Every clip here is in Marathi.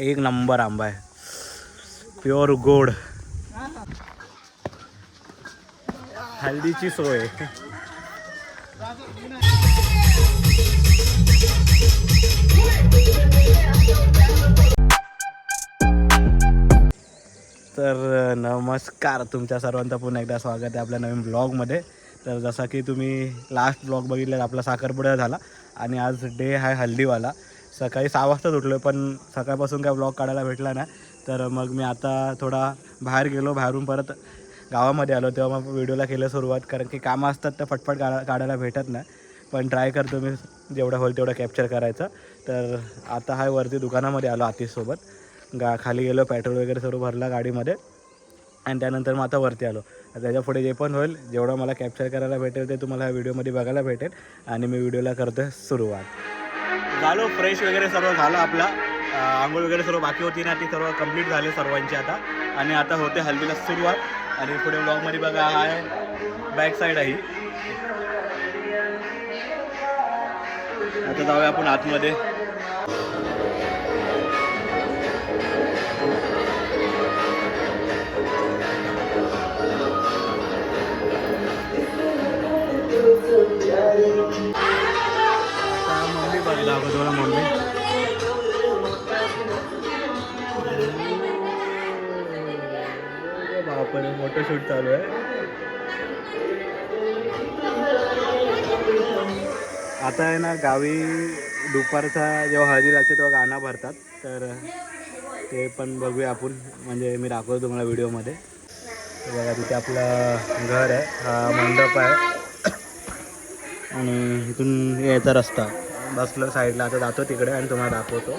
एक नंबर आंबा आहे. प्युअर गोड. हल्दीची सोय. तर नमस्कार. तुमच्या सर्वांचं पुन्हा एकदा स्वागत आहे आपल्या नवीन ब्लॉगमध्ये तर जसा की तुम्ही लास्ट ब्लॉग बघितला आपला साखरपुडा झाला. आणि आज डे आहे हल्दीवाला. सकाळी सहा वाजताच उठलो पण सकाळपासून काय ब्लॉग काढायला भेटला नाही. तर मग मी आता थोडा बाहेर गेलो बाहेरून परत गावामध्ये आलो तेव्हा मग व्हिडिओला केलं सुरुवात. कारण की कामं असतात तर फटफट काढा काढायला भेटत नाही. पण ट्राय करतो मी जेवढं होईल तेवढं कॅप्चर करायचं. तर आता हा वरती दुकानामध्ये आलो आतिशसोबत. गा खाली गेलो पेट्रोल वगैरे सर्व भरला गाडीमध्ये. आणि त्यानंतर मग आता वरती आलो. त्याच्या पुढे जे पण होईल जेवढं मला कॅप्चर करायला भेटेल ते तुम्हाला व्हिडिओमध्ये बघायला भेटेल. आणि मी व्हिडिओला करतो सुरुवात. झालो फ्रेश वगैरे सर्व झालं आपला. आंघोळ वगैरे सर्व बाकी होती ना ती सर्व कंप्लीट झाले सर्वांची आता. आणि आता होते हल्दीला सुरुवात. आणि पुढे ब्लॉगमध्ये बघा आहे बॅक साईड आहे. आता जाऊया आपण आतमध्ये. शूट चालू आहे. आता आहे ना गावी दुपारचा जेव्हा हळदी लागते तेव्हा गाणं भरतात. तर ते पण बघूया आपण. म्हणजे मी दाखवतो तुम्हाला व्हिडिओमध्ये. बघा तिथे आपलं घर आहे. हा मंडप आहे. आणि इथून यायचा रस्ता. बसलो साईडला. आता जातो तिकडे आणि तुम्हाला दाखवतो.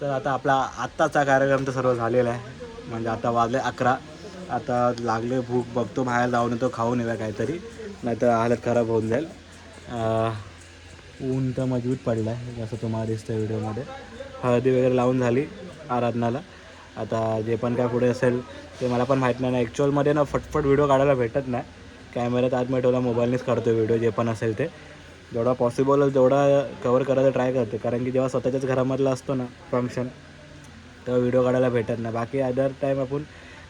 तर आता आपला आत्ताचा कार्यक्रम तर सर्व झालेला आहे. म्हणजे आता वाजले अकरा. आता लागले भूक बघतो बाहेर जाऊन येतो खाऊन येऊया काहीतरी. नाहीतर हालत खराब होऊन जाईल. ऊन तर मजबूत पडला आहे जसं तुम्हाला दिसतं व्हिडिओमध्ये. हळदी वगैरे लावून झाली आराधनाला. आता जे पण काय पुढे असेल ते मला पण माहीत नाही. ॲक्च्युअलमध्ये ना फटफट व्हिडिओ काढायला भेटत नाही. कॅमेऱ्यात आत मी मोबाईलनेच काढतो व्हिडिओ जे पण असेल ते. जेवढा पॉसिबल होईल तेवढा कवर करायचा ट्राय करते कारण की जेव्हा स्वतःच्याच घरामधला असतो ना फंक्शन तेव्हा व्हिडिओ काढायला भेटत नाही. बाकी अदर टाईम आपण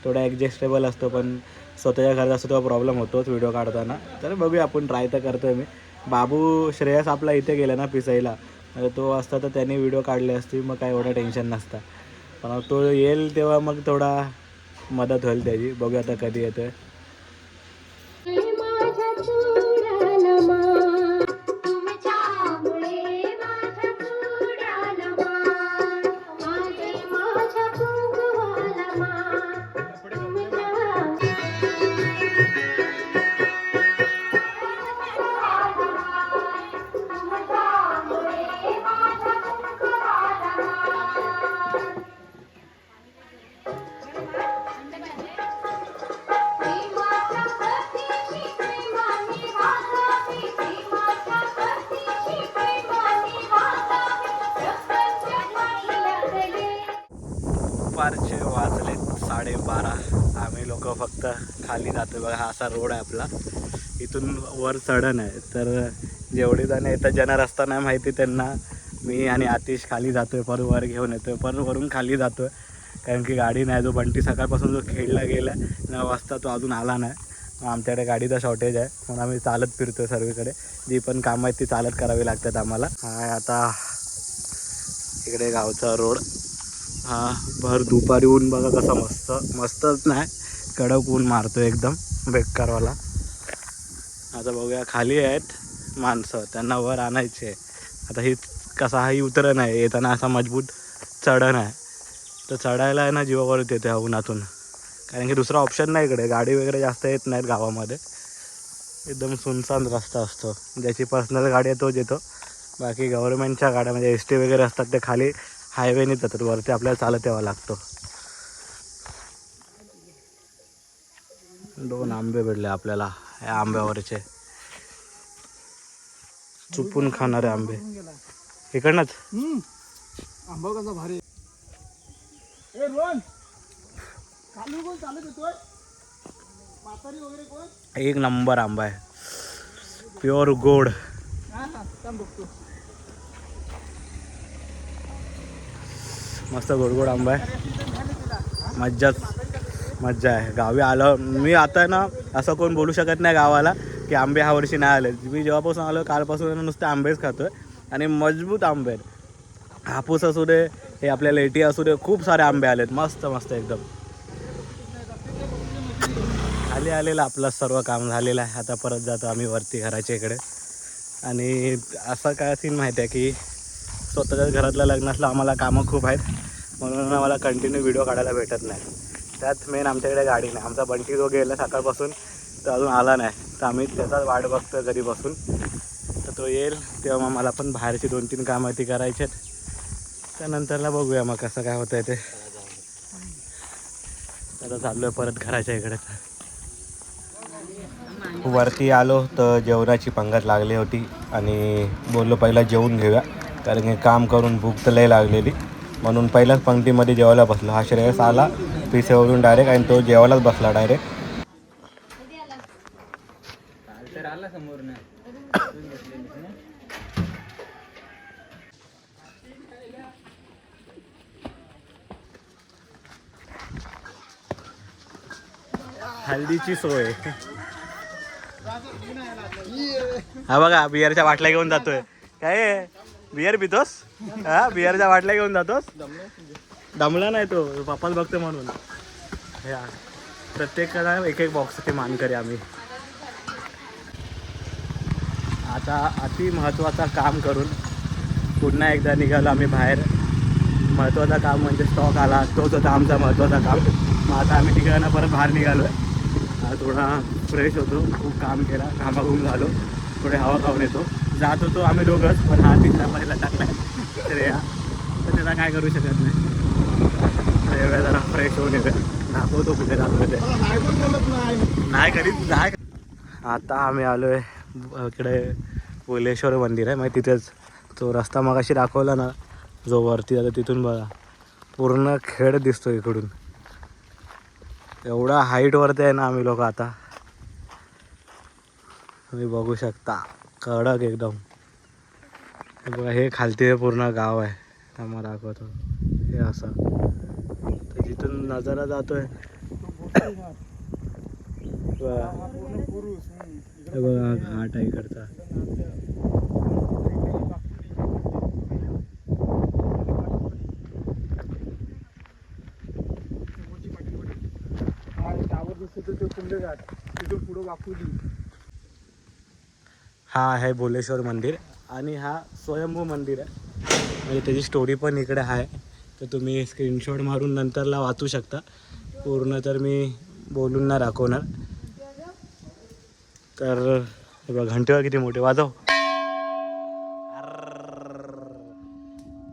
थोडा ॲडजस्टेबल असतो पण स्वतःच्या घरात असतो तेव्हा प्रॉब्लेम होतोच व्हिडिओ काढताना. तर बघूया आपण ट्राय तर करतोय मी. बाबू श्रेयस आपला इथे गेला ना पिसाईला. तो असता तर त्याने व्हिडिओ काढले असते मग काय एवढं टेन्शन नसतं. पण तो येईल तेव्हा मग थोडा मदत होईल त्याची. बघूया आता कधी येतोय. फक्त खाली जातो बघा हा असा रोड आहे आपला. इथून वर चढण आहे. तर जेवढे जण येतात ज्यांना रस्ता नाही माहिती त्यांना. मी आणि आतिश खाली जातोय पर वर घेऊन येतोय पर वरून खाली जातोय. कारण की गाडी नाही जो बंटी सकाळपासून जो खेळला गेला नऊ वाजता तो अजून आला नाही. मग आमच्याकडे गाडीचा शॉर्टेज आहे. म्हणून आम्ही चालत फिरतोय सर्वीकडे. जी पण कामं आहेत ती चालत करावी लागतात आम्हाला. हा आता इकडे गावचा रोड. हा भर दुपारी ऊन बघा कसा मस्त मस्तच नाही. कडक ऊन मारतो एकदम बेकारवाला. आता बघूया खाली आहेत माणसं त्यांना वर आणायचे. आता ही कसा उतरण आहे येताना असा मजबूत चढण आहे. तर चढायला आहे ना जीवावर येते त्या उन्हातून. कारण की दुसरा ऑप्शन नाही इकडे गाडी वगैरे जास्त येत नाहीत गावामध्ये. एकदम सुनसान रस्ता असतो. ज्याची पर्सनल गाडी आहे तोच येतो. बाकी गव्हर्नमेंटच्या गाड्या म्हणजे एस टी वगैरे असतात ते खाली हायवेने जातात. वरती आपल्याला चालत यावं लागतो. दोन आंबे भेटले आपल्याला या आंब्यावरचे. चुपून खाणारे आंबे. इकडनंच? आंबा कसा भारी. एक नंबर आंबा आहे. प्युअर गोड. मस्त गोड गोड आंबा आहे. मज्जाच. मज्जा आहे. गावी आलं मी आता ना असं कोण बोलू शकत नाही गावाला की आंबे ह्या वर्षी नाही आले. मी जेव्हापासून आलो कालपासून नुसते आंबेच खातोय. आणि मजबूत आंबे आहेत. हापूस असू दे हे आपल्या लेटी असू दे खूप सारे आंबे आलेत. मस्त मस्त एकदम. खाली आलेलं आपलं सर्व काम झालेलं आहे. आता परत जातो आम्ही वरती घराच्या इकडे. आणि असं काय सीन माहिती आहे की स्वतःच्याच घरातलं लग्न असलं आम्हाला कामं खूप आहेत. म्हणून आम्हाला कंटिन्यू व्हिडिओ काढायला भेटत नाही. त्यात मेन आमच्याकडे गाडी नाही. आमचा बंटी जो गेला सकाळपासून तर अजून आला नाही. तर आम्ही त्याचाच वाट बघतो घरी बसून. तर तो येईल तेव्हा मग मला पण बाहेरची दोन तीन कामं ती करायची आहेत. त्यानंतरला बघूया मग कसं काय होतं ते. आता चाललो आहे परत घराच्या इकडे. वरती आलो तर जेवणाची पंगत लागली होती आणि बोललो पहिला जेवून घेऊया. कारण की काम करून भूक तर लय लागलेली. म्हणून पहिल्याच पंक्तीमध्ये जेवायला बसलो. हा श्रेयस आला. पिसेवरून डायरेक्ट आणि तो जेवायलाच बसला डायरेक्ट. हल्दीची सोय. हा बघा बियरच्या बाटल्या घेऊन जातोय. काय बियर बिअर पितोस? हा बियरच्या बाटल्या घेऊन जातोस? दमला नाही तो पप्पाच बघतो म्हणून. या प्रत्येकाला एक एक बॉक्स ते मान मानकरी आम्ही. आता अति महत्त्वाचा काम करून पुन्हा एकदा निघालो आम्ही बाहेर. महत्त्वाचा काम म्हणजे स्टॉक आला तोच होता आमचा महत्त्वाचा काम. मग आता आम्ही तिकडनं परत बाहेर निघालो आहे थोडा फ्रेश होतो खूप काम केला कामागून झालो. थोडे हवा खाऊन येतो. जात होतो आम्ही दोघंच पण हा तिथला पहिला टाकला तर या. तर त्याला काय करू शकत नाही. तर जरा फ्रेश होऊन येते. दाखवतो कुठे जातो ते नाही कधीच नाही आता आम्ही आलो आहे इकडे बोलेश्वर मंदिर आहे. मग तिथेच तो रस्ता मगाशी दाखवला ना जो वरती जातो तिथून बघा. पूर्ण खेड दिसतो इकडून. एवढा हाईटवरती आहे ना आम्ही लोक आता. तुम्ही बघू शकता. कडक एकदम. बघा हे खालती पूर्ण गाव आहे. आम्हाला दाखवतो. हे असं. इथून नजारा जातोय. बघा घाट आहे इकडचा. हा आहे भोलेश्वर मंदिर आणि हा स्वयंभू मंदिर आहे. म्हणजे त्याची स्टोरी पण इकडे आहे. तर तुम्ही स्क्रीनशॉट मारून नंतरला वाचू शकता. पूर्ण तर मी बोलून ना दाखवणार. तर हे बघा घंटे किती मोठे वाजव.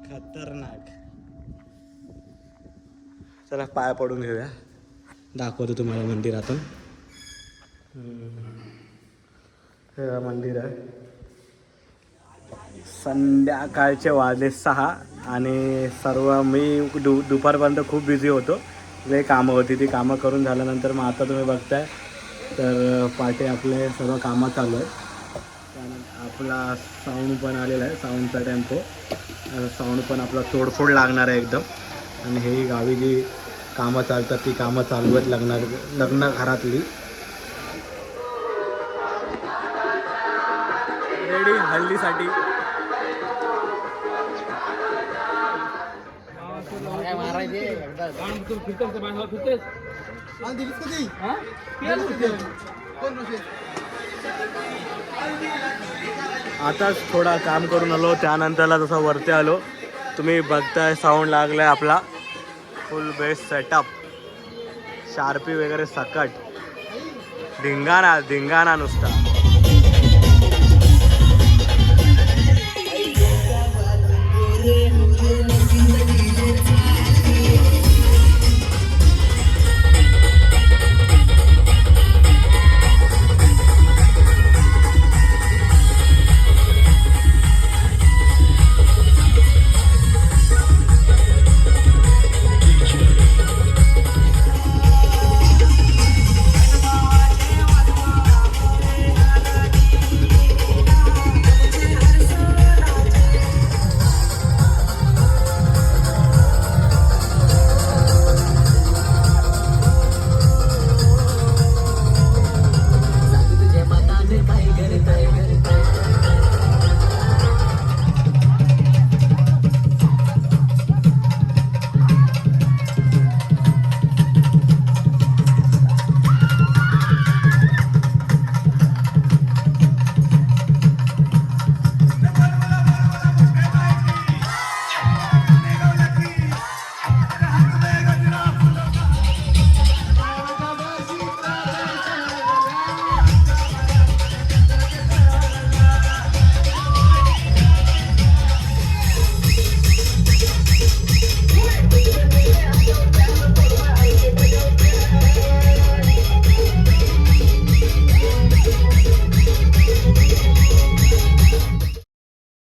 खतरनाक. चला पाय पडून घेऊया. दाखवतो तुम्हाला मंदिरातून. हे मंदिर आहे. संध्याकाळचे वाजले सहा. आणि सर्व मी दु दुपारपर्यंत खूप बिझी होतो. लय कामं होती ती कामं करून झाल्यानंतर मग आता तुम्ही बघताय तर पाटे आपले सर्व कामं चालू आहे आपला साऊंड पण आलेला आहे साऊंडचा टेम्पो साऊंड पण आपला तोडफोड लागणार आहे एकदम. आणि हे गावी जी कामं चालतात ती कामं चालू आहेत लग्ना लग्न घरातली. आणि दिलीस कधी? कोण नसेल आताच थोडा काम करून आलो त्यानंतरला जसं वरती आलो. तुम्ही बघताय साऊंड लागलाय आपला. फुल बेस्ट सेटअप शार्पी वगैरे सकट. धिंगाणा धिंगाणा नुसता.